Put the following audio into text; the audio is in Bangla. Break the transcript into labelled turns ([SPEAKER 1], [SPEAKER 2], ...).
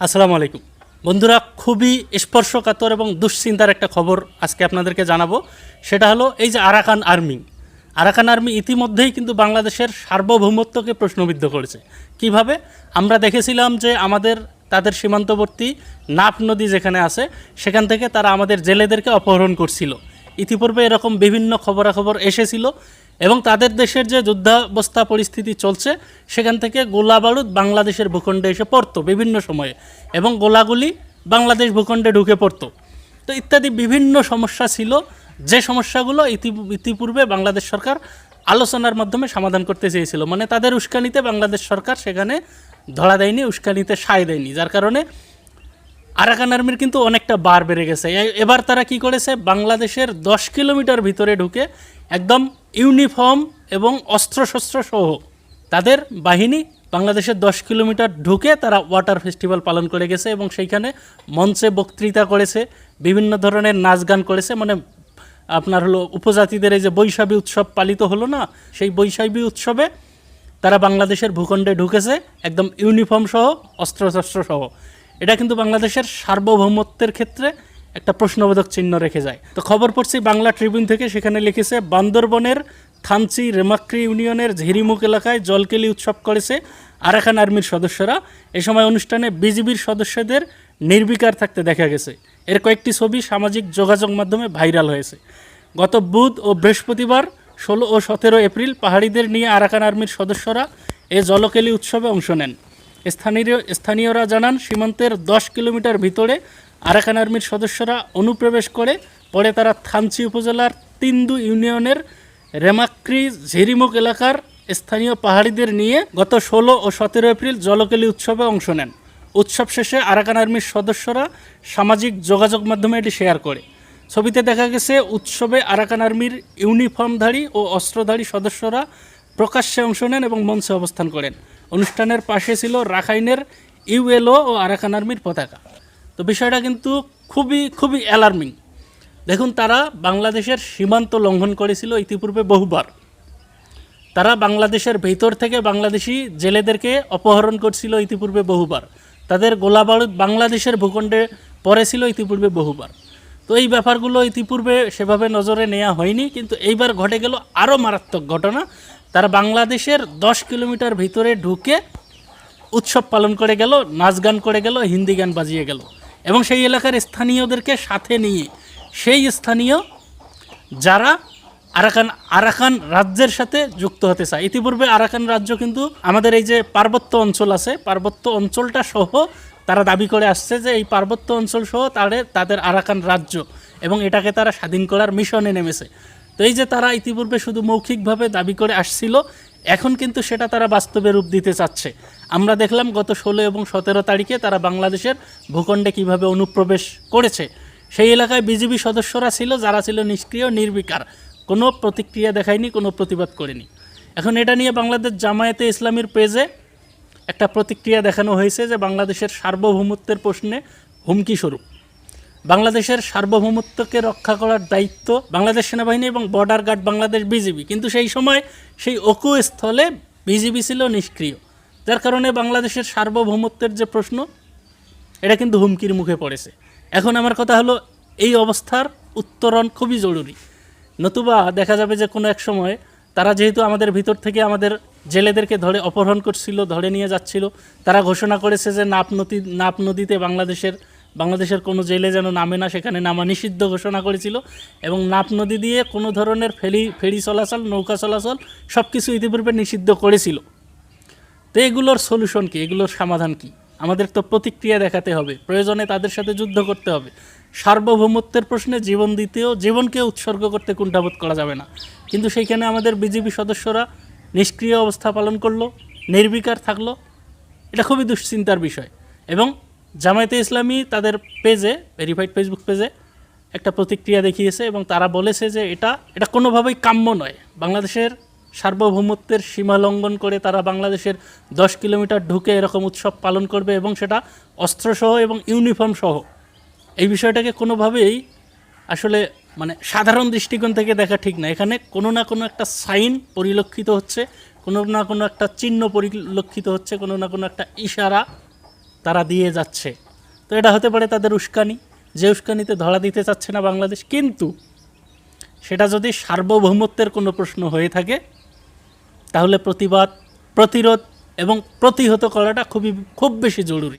[SPEAKER 1] আসসালামু আলাইকুম। বন্ধুরা, খুবই স্পর্শকাতর এবং দুশ্চিন্তার একটা খবর আজকে আপনাদেরকে জানাব। সেটা হলো এই যে আরাকান আর্মি। আরাকান আর্মি ইতিমধ্যেই কিন্তু বাংলাদেশের সার্বভৌমত্বকে প্রশ্নবিদ্ধ করেছে। কীভাবে? আমরা দেখেছিলাম যে আমাদের, তাদের সীমান্তবর্তী নাপ নদী যেখানে আছে, সেখান থেকে তারা আমাদের জেলেদেরকে অপহরণ করছিল। ইতিপূর্বে এরকম বিভিন্ন খবরাখবর এসেছিল। এবং তাদের দেশের যে যুদ্ধাবস্থা পরিস্থিতি চলছে, সেখান থেকে গোলা বারুদ বাংলাদেশের ভূখণ্ডে এসে পড়তো বিভিন্ন সময়ে এবং গোলাগুলি বাংলাদেশ ভূখণ্ডে ঢুকে পড়তো। তো ইত্যাদি বিভিন্ন সমস্যা ছিল। যে সমস্যাগুলো ইতি, ইতিপূর্বে বাংলাদেশ সরকার আলোচনার মাধ্যমে সমাধান করতে চেয়েছিল। মানে তাদের উস্কানিতে বাংলাদেশ সরকার সেখানে ধরা দেয়নি, উস্কানিতে সায় দেয়নি। যার কারণে আরাকান আর্মির কিন্তু অনেকটা বার বেড়ে গেছে। এবার তারা কি করেছে? বাংলাদেশের দশ কিলোমিটার ভিতরে ঢুকে একদম ইউনিফর্ম এবং অস্ত্রশস্ত্র সহ তাদের বাহিনী বাংলাদেশের দশ কিলোমিটার ঢুকে তারা ওয়াটার ফেস্টিভ্যাল পালন করে গেছে এবং সেইখানে মঞ্চে বক্তৃতা করেছে, বিভিন্ন ধরনের নাচ গান করেছে। মানে আপনার হলো উপজাতিদের এই যে বৈশাখী উৎসব পালিত হলো না, সেই বৈশাখী উৎসবে তারা বাংলাদেশের ভূখণ্ডে ঢুকেছে, একদম ইউনিফর্ম সহ, অস্ত্রশস্ত্র সহ। এটা কিন্তু বাংলাদেশের সার্বভৌমত্বের ক্ষেত্রে একটা প্রশ্নবোধক চিহ্ন রেখে যায়। তো খবর পড়ছি বাংলা ট্রিবিউন থেকে, সেখানে লিখেছে, বান্দরবনের থানচি রেমাক্রি ইউনিয়নের ঝিরিমুখ এলাকায় জলকেলি উৎসব করেছে আরাকান আর্মির সদস্যরা। এ সময় অনুষ্ঠানে বিজিবির সদস্যদের নির্বিকার থাকতে দেখা গেছে। এর কয়েকটি ছবি সামাজিক যোগাযোগ মাধ্যমে ভাইরাল হয়েছে। গত বুধ ও বৃহস্পতিবার ষোলো ও সতেরো এপ্রিল পাহাড়িদের নিয়ে আরাকান আর্মির সদস্যরা এ জলকেলি উৎসবে অংশ নেন। স্থানীয় স্থানীয়রা জানান, সীমান্তের দশ কিলোমিটার ভিতরে আরাকান আর্মির সদস্যরা অনুপ্রবেশ করে, পরে তারা থানচি উপজেলার তিন্দু ইউনিয়নের রেমাক্রি ঝেরিমুখ এলাকার স্থানীয় পাহাড়িদের নিয়ে গত ষোলো ও সতেরো এপ্রিল জলকেলি উৎসবে অংশ নেন। উৎসব শেষে আরাকান আর্মির সদস্যরা সামাজিক যোগাযোগ মাধ্যমে এটি শেয়ার করে। ছবিতে দেখা গেছে, উৎসবে আরাকান আর্মির ইউনিফর্মধারী ও অস্ত্রধারী সদস্যরা প্রকাশ্যে অংশ নেন এবং মঞ্চে অবস্থান করেন। অনুষ্ঠানের পাশে ছিল রাখাইনের ইউএলও ও আরাকান আর্মির পতাকা। তো বিষয়টা কিন্তু খুবই খুবই অ্যালার্মিং দেখুন, তারা বাংলাদেশের সীমান্ত লঙ্ঘন করেছিল ইতিপূর্বে বহুবার। তারা বাংলাদেশের ভেতর থেকে বাংলাদেশি জেলেদেরকে অপহরণ করছিল ইতিপূর্বে বহুবার। তাদের গোলাবারুদ বাংলাদেশের ভূখণ্ডে পড়েছিল ইতিপূর্বে বহুবার। তো এই ব্যাপারগুলো ইতিপূর্বে সেভাবে নজরে নেওয়া হয়নি, কিন্তু এইবার ঘটে গেল আরও মারাত্মক ঘটনা। তারা বাংলাদেশের দশ কিলোমিটার ভিতরে ঢুকে উৎসব পালন করে গেল, নাচ গান করে গেল, হিন্দি গান বাজিয়ে গেল। এবং সেই এলাকার স্থানীয়দেরকে সাথে নিয়ে, সেই স্থানীয় যারা আরাকান আরাকান রাজ্যের সাথে যুক্ত হতে চায়। ইতিপূর্বে আরাকান রাজ্য কিন্তু আমাদের এই যে পার্বত্য অঞ্চল আছে, পার্বত্য অঞ্চলটা সহ তারা দাবি করে আসছে যে এই পার্বত্য অঞ্চল সহ তাদের তাদের আরাকান রাজ্য এবং এটাকে তারা স্বাধীন করার মিশনে নেমেছে। তো এই যে তারা ইতিপূর্বে শুধু মৌখিকভাবে দাবি করে আসছিল, এখন কিন্তু সেটা তারা বাস্তবে রূপ দিতে চাচ্ছে। আমরা দেখলাম গত ষোলো এবং সতেরো তারিখে তারা বাংলাদেশের ভূখণ্ডে কীভাবে অনুপ্রবেশ করেছে। সেই এলাকায় বিজিবি সদস্যরা ছিল, যারা ছিল নিষ্ক্রিয়, নির্বিকার। কোনো প্রতিক্রিয়া দেখায়নি, কোনো প্রতিবাদ করেনি। এখন এটা নিয়ে বাংলাদেশ জামায়াতে ইসলামীর পেজে একটা প্রতিক্রিয়া দেখানো হয়েছে যে বাংলাদেশের সার্বভৌমত্বের প্রশ্নে হুমকি স্বরূপ। বাংলাদেশের সার্বভৌমত্বকে রক্ষা করার দায়িত্ব বাংলাদেশ সেনাবাহিনী এবং বর্ডার গার্ড বাংলাদেশ বিজিবি। কিন্তু সেই সময় সেই অকু স্থলে বিজিবি ছিল নিষ্ক্রিয়। যার কারণে বাংলাদেশের সার্বভৌমত্বের যে প্রশ্ন, এটা কিন্তু হুমকির মুখে পড়েছে। এখন আমার কথা হলো, এই অবস্থার উত্তরণ খুবই জরুরি। নতুবা দেখা যাবে যে কোনো এক সময় তারা যেহেতু আমাদের ভিতর থেকে আমাদের জেলেদেরকে ধরে অপহরণ করছিল, ধরে নিয়ে যাচ্ছিল, তারা ঘোষণা করেছে যে নাপ নদী নাপ নদীতে বাংলাদেশের বাংলাদেশের কোনো জেলে যেন নামে না, সেখানে নামা নিষিদ্ধ ঘোষণা করেছিল এবং নাপ নদী দিয়ে কোনো ধরনের ফেরি ফেরি চলাচল, নৌকা চলাচল সব কিছু ইতিপূর্বে নিষিদ্ধ করেছিল। তো এগুলোর সলিউশন কী? এগুলোর সমাধান কি? আমাদের তো প্রতিক্রিয়া দেখাতে হবে, প্রয়োজনে তাদের সাথে যুদ্ধ করতে হবে। সার্বভৌমত্বের প্রশ্নে জীবন দিতেও, জীবনকে উৎসর্গ করতে কুণ্ঠাবোধ করা যাবে না। কিন্তু সেইখানে আমাদের বিজেপি সদস্যরা নিষ্ক্রিয় অবস্থা পালন করল, নির্বিকার থাকল। এটা খুবই দুশ্চিন্তার বিষয়। এবং জামায়াতে ইসলামী তাদের পেজে ভেরিফাইড ফেসবুক পেজে একটা প্রতিক্রিয়া দেখিয়েছে এবং তারা বলেছে যে এটা এটা কোনোভাবেই কাম্য নয়। বাংলাদেশের সার্বভৌমত্বের সীমা লঙ্ঘন করে তারা বাংলাদেশের দশ কিলোমিটার ঢুকে এরকম উৎসব পালন করবে এবং সেটা অস্ত্রসহ এবং ইউনিফর্ম সহ। এই বিষয়টাকে কোনোভাবেই আসলে মানে সাধারণ দৃষ্টিকোণ থেকে দেখা ঠিক না। এখানে কোনো না কোনো একটা সাইন পরিলক্ষিত হচ্ছে, কোনো না কোনো একটা চিহ্ন পরিলক্ষিত হচ্ছে, কোনো না কোনো একটা ইশারা তারা দিয়ে যাচ্ছে। তো এটা হতে পারে তাদের উস্কানি। যে উস্কানিতে ধরা দিতে চাচ্ছে না বাংলাদেশ, কিন্তু সেটা যদি সার্বভৌমত্বের কোনো প্রশ্ন হয়ে থাকে, তাহলে প্রতিবাদ, প্রতিরোধ এবং প্রতিহত করাটা খুবই, খুব বেশি জরুরি।